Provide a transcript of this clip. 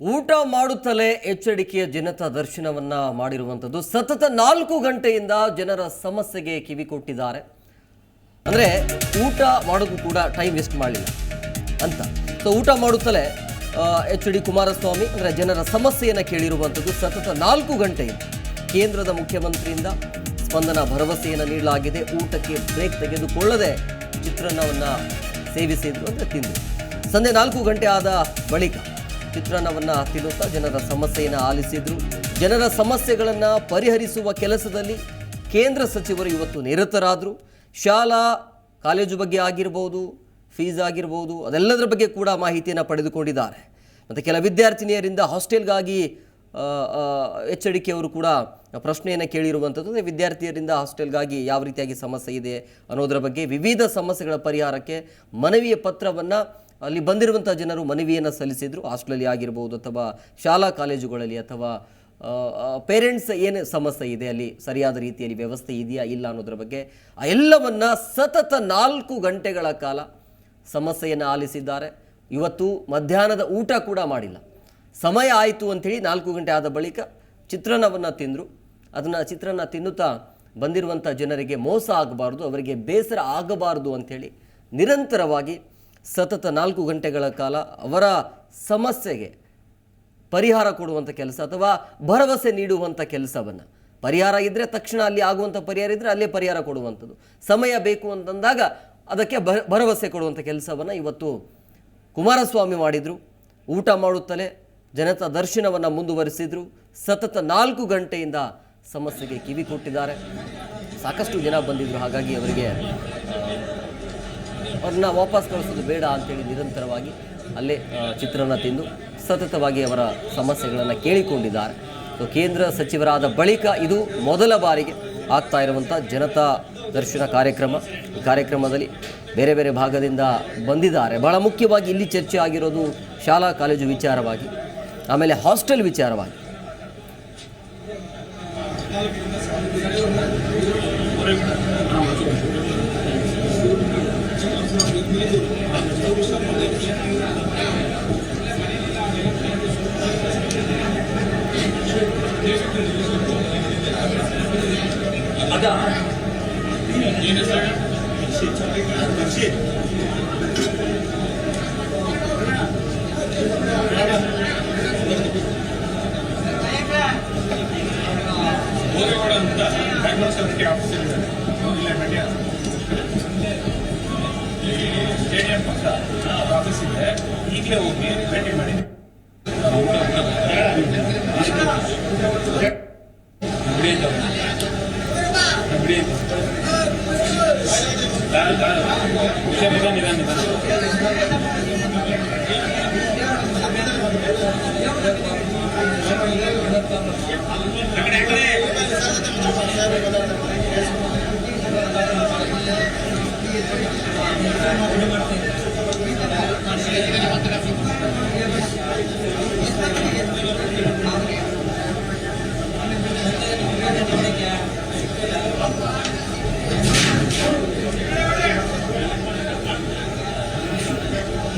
ಊಟ ಮಾಡುತ್ತಲೇ ಎಚ್ಚರಿಕೆಯ ಜನತಾ ದರ್ಶನವನ್ನ ಮಾಡಿರುವಂಥದ್ದು ಸತತ ನಾಲ್ಕು ಗಂಟೆಯಿಂದ ಜನರ ಸಮಸ್ಯೆಗೆ ಕಿವಿ ಕೊಟ್ಟಿದ್ದಾರೆ. ಅಂದರೆ ಊಟ ಮಾಡೋಕ್ಕೂ ಕೂಡ ಟೈಮ್ ವೇಸ್ಟ್ ಮಾಡಲಿಲ್ಲ ಅಂತ. ಸೊ ಊಟ ಮಾಡುತ್ತಲೇ ಎಚ್ ಡಿ ಕುಮಾರಸ್ವಾಮಿ, ಅಂದರೆ ಜನರ ಸಮಸ್ಯೆಯನ್ನು ಕೇಳಿರುವಂಥದ್ದು ಸತತ ನಾಲ್ಕು ಗಂಟೆಯಿಂದ. ಕೇಂದ್ರದ ಮುಖ್ಯಮಂತ್ರಿಯಿಂದ ಸ್ಪಂದನ ಭರವಸೆಯನ್ನು ನೀಡಲಾಗಿದೆ. ಊಟಕ್ಕೆ ಬ್ರೇಕ್ ತೆಗೆದುಕೊಳ್ಳದೆ ಚಿತ್ರಾನ್ನವನ್ನು ಸೇವಿಸಿದ್ರು ಅಂದರೆ ತಿಂದರು. ಸಂಜೆ ನಾಲ್ಕು ಗಂಟೆ ಆದ ಬಳಿಕ ಚಿತ್ರಾನ್ನವನ್ನು ತಿನ್ನುತ್ತಾ ಜನರ ಸಮಸ್ಯೆಯನ್ನು ಆಲಿಸಿದ್ರು. ಜನರ ಸಮಸ್ಯೆಗಳನ್ನು ಪರಿಹರಿಸುವ ಕೆಲಸದಲ್ಲಿ ಕೇಂದ್ರ ಸಚಿವರು ಇವತ್ತು ನಿರತರಾದರು. ಶಾಲಾ, ಕಾಲೇಜು ಬಗ್ಗೆ ಆಗಿರ್ಬೋದು, ಫೀಸ್ ಆಗಿರ್ಬೋದು, ಅದೆಲ್ಲದರ ಬಗ್ಗೆ ಕೂಡ ಮಾಹಿತಿಯನ್ನು ಪಡೆದುಕೊಂಡಿದ್ದಾರೆ. ಮತ್ತು ಕೆಲ ವಿದ್ಯಾರ್ಥಿನಿಯರಿಂದ ಹಾಸ್ಟೆಲ್ಗಾಗಿ ಎಚ್ ಡಿ ಕೂಡ ಪ್ರಶ್ನೆಯನ್ನು ಕೇಳಿರುವಂಥದ್ದು ಅದೇ ವಿದ್ಯಾರ್ಥಿಯರಿಂದ ಹಾಸ್ಟೆಲ್ಗಾಗಿ ಯಾವ ರೀತಿಯಾಗಿ ಸಮಸ್ಯೆ ಇದೆ ಅನ್ನೋದರ ಬಗ್ಗೆ ವಿವಿಧ ಸಮಸ್ಯೆಗಳ ಪರಿಹಾರಕ್ಕೆ ಮನವಿಯ ಪತ್ರವನ್ನು ಅಲ್ಲಿ ಬಂದಿರುವಂಥ ಜನರು ಮನವಿಯನ್ನು ಸಲ್ಲಿಸಿದರು. ಹಾಸ್ಟೆಲಲ್ಲಿ ಆಗಿರ್ಬೋದು ಅಥವಾ ಶಾಲಾ ಕಾಲೇಜುಗಳಲ್ಲಿ ಅಥವಾ ಪೇರೆಂಟ್ಸ್ ಏನು ಸಮಸ್ಯೆ ಇದೆ, ಅಲ್ಲಿ ಸರಿಯಾದ ರೀತಿಯಲ್ಲಿ ವ್ಯವಸ್ಥೆ ಇದೆಯಾ, ಇಲ್ಲ ಅನ್ನೋದ್ರ ಬಗ್ಗೆ ಆ ಎಲ್ಲವನ್ನು ಸತತ ನಾಲ್ಕು ಗಂಟೆಗಳ ಕಾಲ ಸಮಸ್ಯೆಯನ್ನು ಆಲಿಸಿದ್ದಾರೆ. ಇವತ್ತು ಮಧ್ಯಾಹ್ನದ ಊಟ ಕೂಡ ಮಾಡಿಲ್ಲ. ಸಮಯ ಆಯಿತು ಅಂಥೇಳಿ ನಾಲ್ಕು ಗಂಟೆ ಆದ ಬಳಿಕ ಚಿತ್ರಾನ್ನವನ್ನು ತಿಂದರು. ಅದನ್ನು ಚಿತ್ರಾನ್ನ ತಿನ್ನುತ್ತಾ ಬಂದಿರುವಂಥ ಜನರಿಗೆ ಮೋಸ ಆಗಬಾರ್ದು, ಅವರಿಗೆ ಬೇಸರ ಆಗಬಾರ್ದು ಅಂಥೇಳಿ ನಿರಂತರವಾಗಿ ಸತತ ನಾಲ್ಕು ಗಂಟೆಗಳ ಕಾಲ ಅವರ ಸಮಸ್ಯೆಗೆ ಪರಿಹಾರ ಕೊಡುವಂಥ ಕೆಲಸ ಅಥವಾ ಭರವಸೆ ನೀಡುವಂಥ ಕೆಲಸವನ್ನು. ಪರಿಹಾರ ಇದ್ದರೆ ತಕ್ಷಣ ಅಲ್ಲಿ ಆಗುವಂಥ ಪರಿಹಾರ ಇದ್ದರೆ ಅಲ್ಲೇ ಪರಿಹಾರ ಕೊಡುವಂಥದ್ದು. ಸಮಯ ಬೇಕು ಅಂತಂದಾಗ ಅದಕ್ಕೆ ಭರವಸೆ ಕೊಡುವಂಥ ಕೆಲಸವನ್ನು ಇವತ್ತು ಕುಮಾರಸ್ವಾಮಿ ಮಾಡಿದರು. ಊಟ ಮಾಡುತ್ತಲೇ ಜನತಾ ದರ್ಶನವನ್ನು ಮುಂದುವರಿಸಿದರು. ಸತತ ನಾಲ್ಕು ಗಂಟೆಯಿಂದ ಸಮಸ್ಯೆಗೆ ಕಿವಿ ಕೊಟ್ಟಿದ್ದಾರೆ. ಸಾಕಷ್ಟು ಜನ ಬಂದಿದ್ದರು ಹಾಗಾಗಿ ಅವರಿಗೆ ಅವ್ರನ್ನ ವಾಪಸ್ ಕಳಿಸೋದು ಬೇಡ ಅಂತೇಳಿ ನಿರಂತರವಾಗಿ ಅಲ್ಲೇ ಚಿತ್ರನ ತಿಂದು ಸತತವಾಗಿ ಅವರ ಸಮಸ್ಯೆಗಳನ್ನು ಕೇಳಿಕೊಂಡಿದ್ದಾರೆ. ಸೊ, ಕೇಂದ್ರ ಸಚಿವರಾದ ಬಳಿಕ ಇದು ಮೊದಲ ಬಾರಿಗೆ ಆಗ್ತಾ ಇರುವಂಥ ಜನತಾ ದರ್ಶನ ಕಾರ್ಯಕ್ರಮ. ಈ ಕಾರ್ಯಕ್ರಮದಲ್ಲಿ ಬೇರೆ ಬೇರೆ ಭಾಗದಿಂದ ಬಂದಿದ್ದಾರೆ. ಬಹಳ ಮುಖ್ಯವಾಗಿ ಇಲ್ಲಿ ಚರ್ಚೆ ಆಗಿರೋದು ಶಾಲಾ ಕಾಲೇಜು ವಿಚಾರವಾಗಿ, ಆಮೇಲೆ ಹಾಸ್ಟೆಲ್ ವಿಚಾರವಾಗಿ. ಬೋರೇಗೌಡ ಅಂತ ಬ್ಯಾಂಗ್ಳೂರ್ ಸೆವೆಂಟಿ ಆಫೀಸ್ ಇದೆ ಇಲ್ಲೇ ಮಂಡ್ಯ ಈ ಆಫೀಸ್ ಇದೆ ಈಗಲೇ ಹೋಗಿ ಭೇಟಿ ಮಾಡಿ ಅಂಗಡಿ